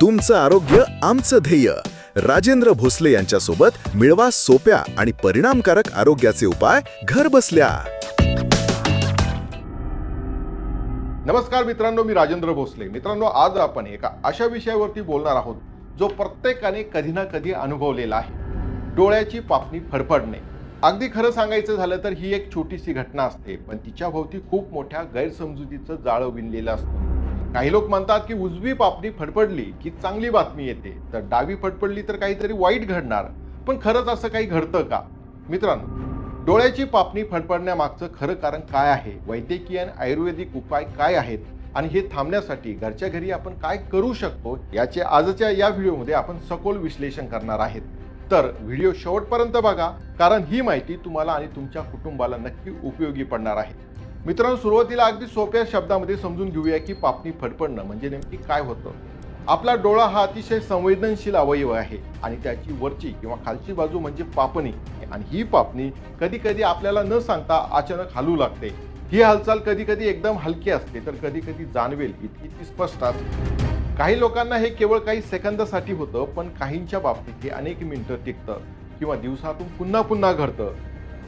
तुमचं आरोग्य आमचं ध्येय. राजेंद्र भोसले यांच्यासोबत मिळवा सोप्या आणि परिणामकारक आरोग्याचे उपाय घर बसल्या. नमस्कार मित्रांनो मी राजेंद्र भोसले. मित्रांनो आज आपण एका अशा विषयावरती बोलणार आहोत जो प्रत्येकाने कधी ना कधी अनुभवलेला आहे. डोळ्याची पापणी फडफडणे. अगदी खरं सांगायचं झालं तर ही एक छोटीशी घटना असते पण तिच्या भोवती खूप मोठ्या गैरसमजुतीचं जाळं विणलेलं असतं. काही लोक म्हणतात की उजवी पापणी फडफडली की चांगली बातमी येते. तर डावी फडफडली तर काहीतरी वाईट घडणार. पण खरंच असं काही घडतं का? मित्रांनो डोळ्याची पापणी फडफडण्यामागचं खरं कारण काय आहे? वैद्यकीय आणि आयुर्वेदिक उपाय काय आहेत? आणि हे थांबण्यासाठी घरच्या घरी आपण काय करू शकतो? याचे आजच्या या व्हिडिओमध्ये आपण सखोल विश्लेषण करणार आहेत. तर व्हिडिओ शेवटपर्यंत बघा कारण ही माहिती तुम्हाला आणि तुमच्या कुटुंबाला नक्की उपयोगी पडणार आहे. मित्रांनो सुरुवातीला अगदी सोप्या शब्दामध्ये समजून घेऊया की पापणी फडफडणं म्हणजे नेमकी काय होतं. आपला डोळा हा अतिशय संवेदनशील अवयव आहे आणि त्याची वरची किंवा खालची बाजू म्हणजे पापणी. आणि ही पापणी कधी कधी आपल्याला न सांगता अचानक हलू लागते. ही हालचाल कधी कधी एकदम हलकी असते तर कधी कधी जाणवेल इतकी ती स्पष्ट असते. काही लोकांना हे केवळ काही सेकंदासाठी होतं पण काहींच्या बाबतीत हे अनेक मिनिटं टिकतं किंवा दिवसातून पुन्हा पुन्हा घडतं.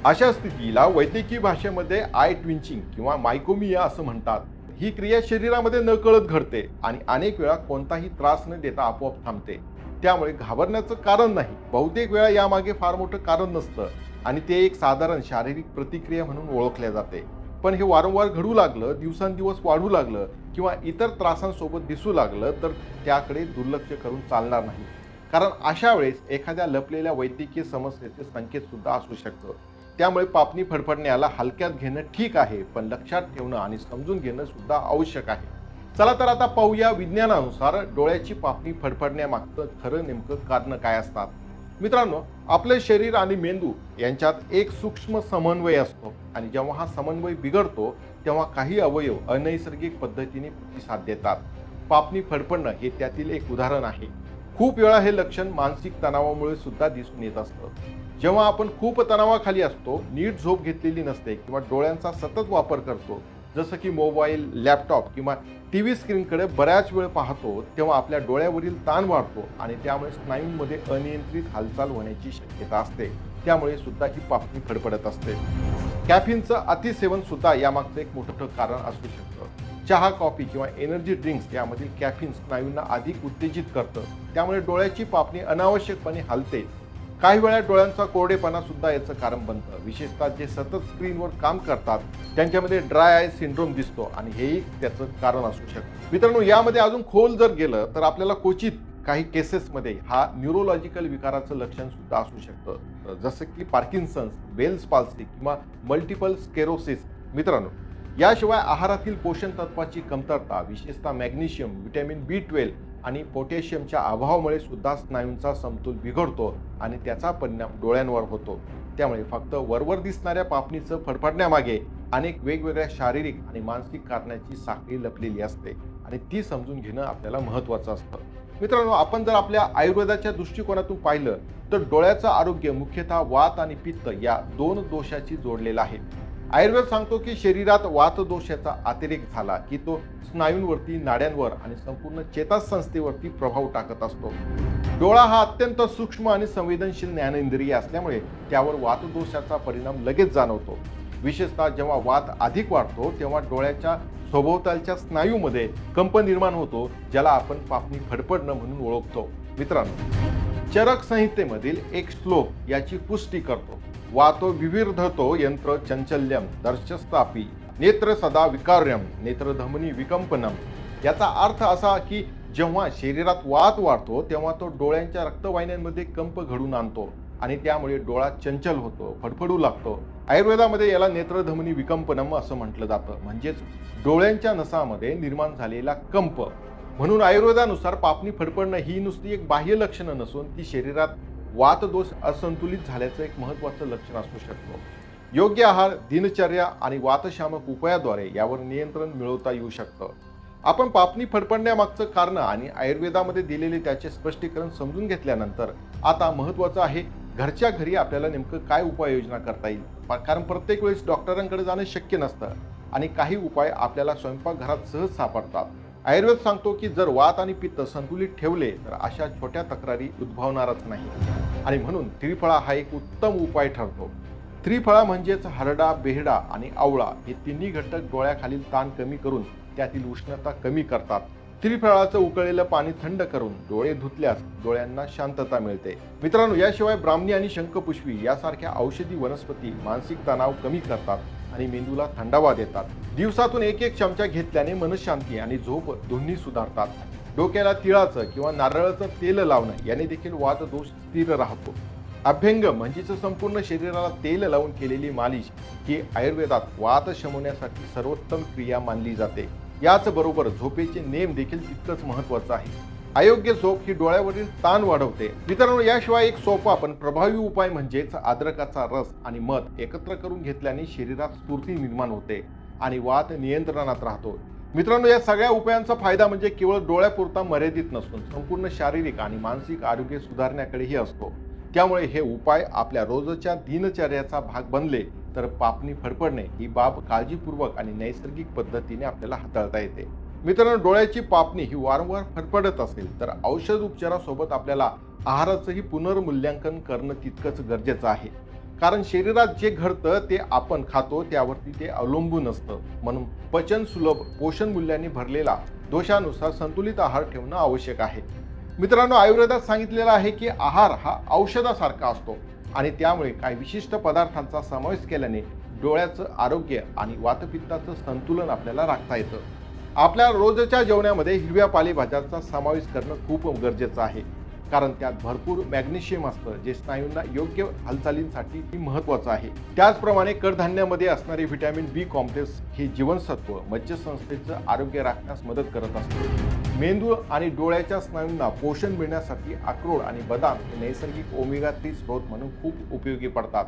अशा स्थितीला वैद्यकीय भाषेमध्ये आय ट्विंचिंग किंवा मायकोमिया असं म्हणतात. ही क्रिया शरीरामध्ये न कळत घडते आणि अनेक वेळा कोणताही त्रास न देता आपोआप थांबते. त्यामुळे घाबरण्याचं कारण नाही. बहुतेक वेळा यामागे फार मोठं कारण नसतं आणि ते एक साधारण शारीरिक प्रतिक्रिया म्हणून ओळखल्या जाते. पण हे वारंवार घडू लागलं दिवसांदिवस वाढू लागलं किंवा इतर त्रासांसोबत दिसू लागलं तर त्याकडे दुर्लक्ष करून चालणार नाही. कारण अशा वेळेस एखाद्या लपलेल्या वैद्यकीय समस्येचे संकेत सुद्धा असू शकतं. त्यामुळे पापणी फडफडण्याला हलक्यात घेणं ठीक आहे पण लक्षात ठेवणं आणि समजून घेणं सुद्धा आवश्यक आहे. चला तर आता पाहूया विज्ञानानुसार डोळ्याची पापणी फडफडण्यामागचं खरं नेमकं कारण काय असतात. मित्रांनो आपले शरीर आणि मेंदू यांच्यात एक सूक्ष्म समन्वय असतो आणि जेव्हा हा समन्वय बिघडतो तेव्हा काही अवयव अनैसर्गिक पद्धतीने प्रतिसाद देतात. पापणी फडफडणं हे त्यातील एक उदाहरण आहे. खूप वेळा हे लक्षण मानसिक तणावामुळे सुद्धा दिसून येत असतं. जेव्हा आपण खूप तणावाखाली असतो नीट झोप घेतलेली नसते किंवा डोळ्यांचा सतत वापर करतो जसं की मोबाईल लॅपटॉप किंवा टी व्ही स्क्रीनकडे बऱ्याच वेळ पाहतो तेव्हा आपल्या डोळ्यावरील ताण वाढतो आणि त्यामुळे स्नायूंमध्ये अनियंत्रित हालचाल होण्याची शक्यता असते. त्यामुळे सुद्धा ही पापणी फडफडत असते. कॅफिनचं अतिसेवन सुद्धा यामागचं एक मोठं कारण असू शकतं. चहा कॉफी किंवा एनर्जी ड्रिंक्स यामधील कॅफिन स्नायूंना अधिक उत्तेजित करतं. त्यामुळे डोळ्याची पापणी अनावश्यकपणे हलते. काही वेळा डोळ्यांचा कोरडेपणा सुद्धा याचं कारण बनतं. विशेषतः जे सतत स्क्रीनवर काम करतात त्यांच्यामध्ये ड्राय आय सिंड्रोम दिसतो आणि हेही त्याचं कारण असू शकतं. मित्रांनो यामध्ये अजून खोल जर गेलं तर आपल्याला क्वचित काही केसेसमध्ये हा न्यूरोलॉजिकल विकाराचं लक्षण सुद्धा असू शकतं. जसं की पार्किन्सन्स बेल्स पाल्सी किंवा मल्टिपल स्केरोसिस. मित्रांनो याशिवाय आहारातील पोषण तत्वाची कमतरता विशेषतः मॅग्नेशियम व्हिटॅमिन बी ट्वेल्व आणि पोटॅशियमच्या अभावामुळे सुद्धा स्नायूंचा समतोल बिघडतो आणि त्याचा परिणाम डोळ्यांवर होतो. त्यामुळे फक्त वरवर दिसणाऱ्या पापणीचं फडफडण्यामागे अनेक वेगवेगळ्या शारीरिक आणि मानसिक कारणाची साखळी लपलेली असते आणि ती समजून घेणं आपल्याला महत्त्वाचं असतं. मित्रांनो आपण जर आपल्या आयुर्वेदाच्या दृष्टिकोनातून पाहिलं तर डोळ्याचं आरोग्य मुख्यतः वात आणि पित्त या दोन दोषाची जोडलेलं आहे. आयुर्वेद सांगतो की शरीरात वातदोषाचा अतिरेक झाला की तो स्नायूंवरती नाड्यांवर आणि संपूर्ण चेतासंस्थेवरती प्रभाव टाकत असतो. डोळा हा अत्यंत सूक्ष्म आणि संवेदनशील ज्ञानेंद्रिय असल्यामुळे त्यावर वातदोषाचा परिणाम लगेच जाणवतो. विशेषतः जेव्हा वात अधिक वाढतो तेव्हा डोळ्याच्या सभोवतालच्या स्नायूमध्ये कंप निर्माण होतो ज्याला आपण पापणी फडफडणं म्हणून ओळखतो. मित्रांनो चरक संहितेमधील एक श्लोक याची पुष्टी करतो. वातो विविर्धतो यंत्र चंचल्यम दर्शस्तापी नेत्र सदा विकार्यम नेत्रधमनी विकंपनम याचा अर्थ असा की जेव्हा शरीरात वात वाढतो तेव्हा तो डोळ्यांच्या रक्तवाहिन्यांमध्ये कंप घडून आणतो आणि त्यामुळे डोळा चंचल होतो फडफडू लागतो. आयुर्वेदामध्ये याला नेत्रधमनी विकंपनम असं म्हटलं जातं. म्हणजेच डोळ्यांच्या नसामध्ये निर्माण झालेला कंप. म्हणून आयुर्वेदानुसार पापणी फडफडणं ही नुसती एक बाह्य लक्षणं नसून ती शरीरात वातदोष असंतुलित झाल्याचं एक महत्त्वाचं लक्षण असू शकतो. योग्य आहार दिनचर्या आणि वातशामक उपायाद्वारे यावर नियंत्रण मिळवता येऊ शकतं. आपण पापणी फडफडण्यामागचं कारण आणि आयुर्वेदामध्ये दिलेले त्याचे स्पष्टीकरण समजून घेतल्यानंतर आता महत्त्वाचं आहे घरच्या घरी आपल्याला नेमकं काय उपाययोजना करता येईल? कारण प्रत्येक वेळेस डॉक्टरांकडे जाणं शक्य नसतं आणि काही उपाय आपल्याला स्वयंपाकघरात सहज सापडतात. आयुर्वेद सांगतो की जर वात आणि पित्त संतुलित ठेवले तर अशा छोट्या तक्रारी उद्भवणारच नाही. आणि म्हणून त्रिफळा हा एक उत्तम उपाय ठरतो. त्रिफळा म्हणजेच हरडा बेहडा आणि आवळा हे तिन्ही घटक डोळ्याखालील ताण कमी करून त्यातील उष्णता कमी करतात. त्रिफळाचं उकळलेलं पाणी थंड करून डोळे धुतल्यास डोळ्यांना शांतता मिळते. मित्रांनो याशिवाय ब्राह्मणी आणि शंखपुष्पी यासारख्या औषधी वनस्पती मानसिक तणाव कमी करतात. आणि मेंदूला थंडावा देतात. दिवसातून एक एक चमचा घेतल्याने मनशांती आणि झोप दोन्ही सुधारतात. डोक्याला तिळाचं किंवा नारळाचं तेल लावणं याने देखील वाद दोष स्थिर राहतो. अभ्यंग म्हणजेच संपूर्ण शरीराला तेल लावून केलेली मालिश ही आयुर्वेदात वात शमवण्यासाठी सर्वोत्तम क्रिया मानली जाते. याचबरोबर झोपेचे नेम देखील तितकंच महत्वाचं आहे. अयोग्य झोप ही डोळ्यावरील ताण वाढवते. मित्रांनो याशिवाय एक सोपा पण प्रभावी उपाय म्हणजेच अद्रकाचा रस आणि मध एकत्र करून घेतल्याने शरीरात स्फूर्ती निर्माण होते आणि वात नियंत्रणात राहतो. मित्रांनो या सगळ्या उपायांचा फायदा म्हणजे केवळ डोळ्यापुरता मर्यादित नसून संपूर्ण शारीरिक आणि मानसिक आरोग्य सुधारण्याकडेही असतो. त्यामुळे हे उपाय आपल्या रोजच्या दिनचर्याचा भाग बनले तर पापणी फडफडणे ही बाब काळजीपूर्वक आणि नैसर्गिक पद्धतीने आपल्याला हाताळता येते. मित्रांनो डोळ्याची पापणी ही वारंवार फडफडत असेल तर औषध उपचारासोबत आपल्याला आहाराचंही पुनर्मूल्यांकन करणं तितकंच गरजेचं आहे. कारण शरीरात जे घडतं ते आपण खातो त्यावरती ते अवलंबून असतं. म्हणून पचन सुलभ पोषण मूल्यांनी भरलेला दोषानुसार संतुलित आहार ठेवणं आवश्यक आहे. मित्रांनो आयुर्वेदात सांगितलेलं आहे की आहार हा औषधासारखा असतो आणि त्यामुळे काही विशिष्ट पदार्थांचा समावेश केल्याने डोळ्याचं आरोग्य आणि वातपित्ताचं संतुलन आपल्याला राखता येतं. आपल्या रोजच्या जेवणामध्ये हिरव्या पालेभाज्यांचा समावेश करणं खूप गरजेचं आहे. कारण त्यात भरपूर मॅग्नेशियम असतं जे स्नायूंना योग्य हालचालींसाठी महत्वाचं आहे. त्याचप्रमाणे कडधान्यामध्ये असणारे व्हिटॅमिन बी कॉम्प्लेक्स हे जीवनसत्व मज्जसंस्थेचं आरोग्य राखण्यास मदत करत असतं. मेंदू आणि डोळ्याच्या स्नायूंना पोषण मिळण्यासाठी अक्रोड आणि बदाम हे नैसर्गिक ओमेगा थ्री स्रोत म्हणून खूप उपयोगी पडतात.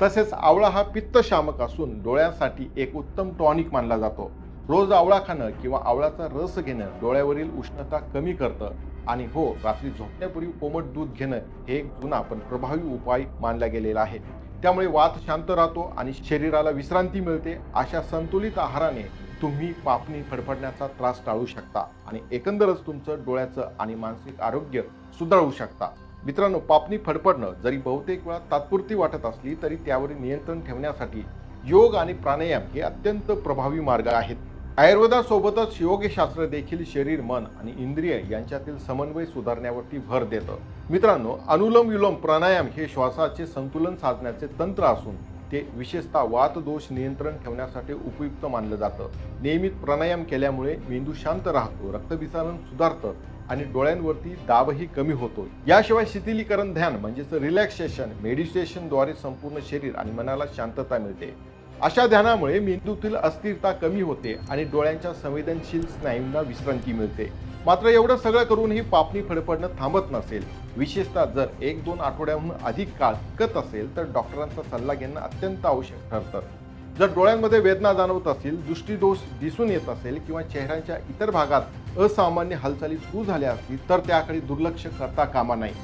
तसेच आवळा हा पित्तशामक असून डोळ्यांसाठी एक उत्तम टॉनिक मानला जातो. रोज आवळा खाणं किंवा आवळाचा रस घेणं डोळ्यावरील उष्णता कमी करतं. आणि हो रात्री झोपण्यापूर्वी कोमट दूध घेणं हे एक जुना पण प्रभावी उपाय मानला गेलेला आहे. त्यामुळे वात शांत राहतो आणि शरीराला विश्रांती मिळते. अशा संतुलित आहाराने तुम्ही पापणी फडफडण्याचा त्रास टाळू शकता आणि एकंदरच तुमचं डोळ्याचं आणि मानसिक आरोग्य सुधारू शकता. मित्रांनो पापणी फडफडणं जरी बहुतेक वेळा तात्पुरती वाटत असली तरी त्यावर नियंत्रण ठेवण्यासाठी योग आणि प्राणायाम हे अत्यंत प्रभावी मार्ग आहेत. आयुर्वेदासोबतच योगशास्त्र देखील शरीर मन आणि इंद्रिय यांच्यातील समन्वय सुधारण्यावरती भर देतं. मित्रांनो अनुलोम विलोम प्राणायाम हे श्वासाचे संतुलन साधण्याचे तंत्र असून ते विशेषतः वात दोष नियंत्रण ठेवण्यासाठी उपयुक्त मानलं जातं. नियमित प्राणायाम केल्यामुळे मेंदू शांत राहतो रक्तभिसरण सुधारतं आणि डोळ्यांवरती दाबही कमी होतो. याशिवाय शिथिलीकरण ध्यान म्हणजेच रिलॅक्सेशन मेडिटेशनद्वारे संपूर्ण शरीर आणि मनाला शांतता मिळते. अशा ध्यानामुळे मेंदूतील अस्थिरता कमी होते आणि डोळ्यांच्या संवेदनशील स्नायूंना विश्रांती मिळते. मात्र एवढं सगळं करूनही पापणी फडफडणं थांबत नसेल. विशेषतः जर एक दोन आठवड्याहून अधिक काळ टिकत असेल तर डॉक्टरांचा सल्ला घेणं अत्यंत आवश्यक ठरतं. जर डोळ्यांमध्ये वेदना जाणवत असतील दृष्टीदोष दिसून येत असेल किंवा चेहऱ्याच्या इतर भागात असामान्य हालचाली सुरू झाल्या असतील तर त्याकडे दुर्लक्ष करता कामा नाही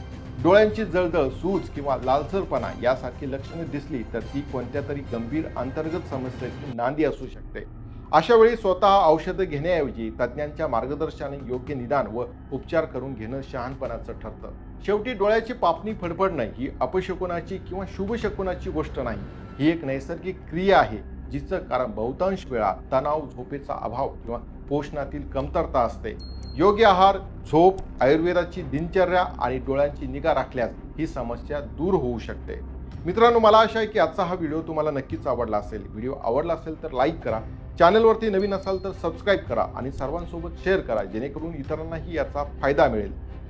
डोळ्यांची जळजळ सूज किंवा लालसरपणा यासारखी लक्षणे दिसली तर ती कोणत्या तरी गंभीर अंतर्गत समस्येची नांदी असू शकते. अशा वेळी स्वतः औषधं घेण्याऐवजी तज्ज्ञांच्या मार्गदर्शनाने योग्य निदान व उपचार करून घेणं शहाणपणाचं ठरतं. शेवटी डोळ्याची पापणी फडफडणं ही अपशकुनाची किंवा शुभशकुनाची गोष्ट नाही. ही एक नैसर्गिक क्रिया आहे जिचं कारण बहुतांश वेळा तणाव झोपेचा अभाव किंवा पोषणातील कमतरता असते. योग्य आहार झोप आयुर्वेदाची दिनचर्या आणि डोळ्यांची निगा राखल्यास ही समस्या दूर होऊ शकते. मित्रांनो मला आशा आहे की आजचा हा व्हिडिओ तुम्हाला नक्कीच आवडला असेल. व्हिडिओ आवडला असेल तर लाईक करा. चॅनलवरती नवीन असाल तर सबस्क्राईब करा आणि सर्वांसोबत शेअर करा जेणेकरून इतरांनाही याचा फायदा मिळेल.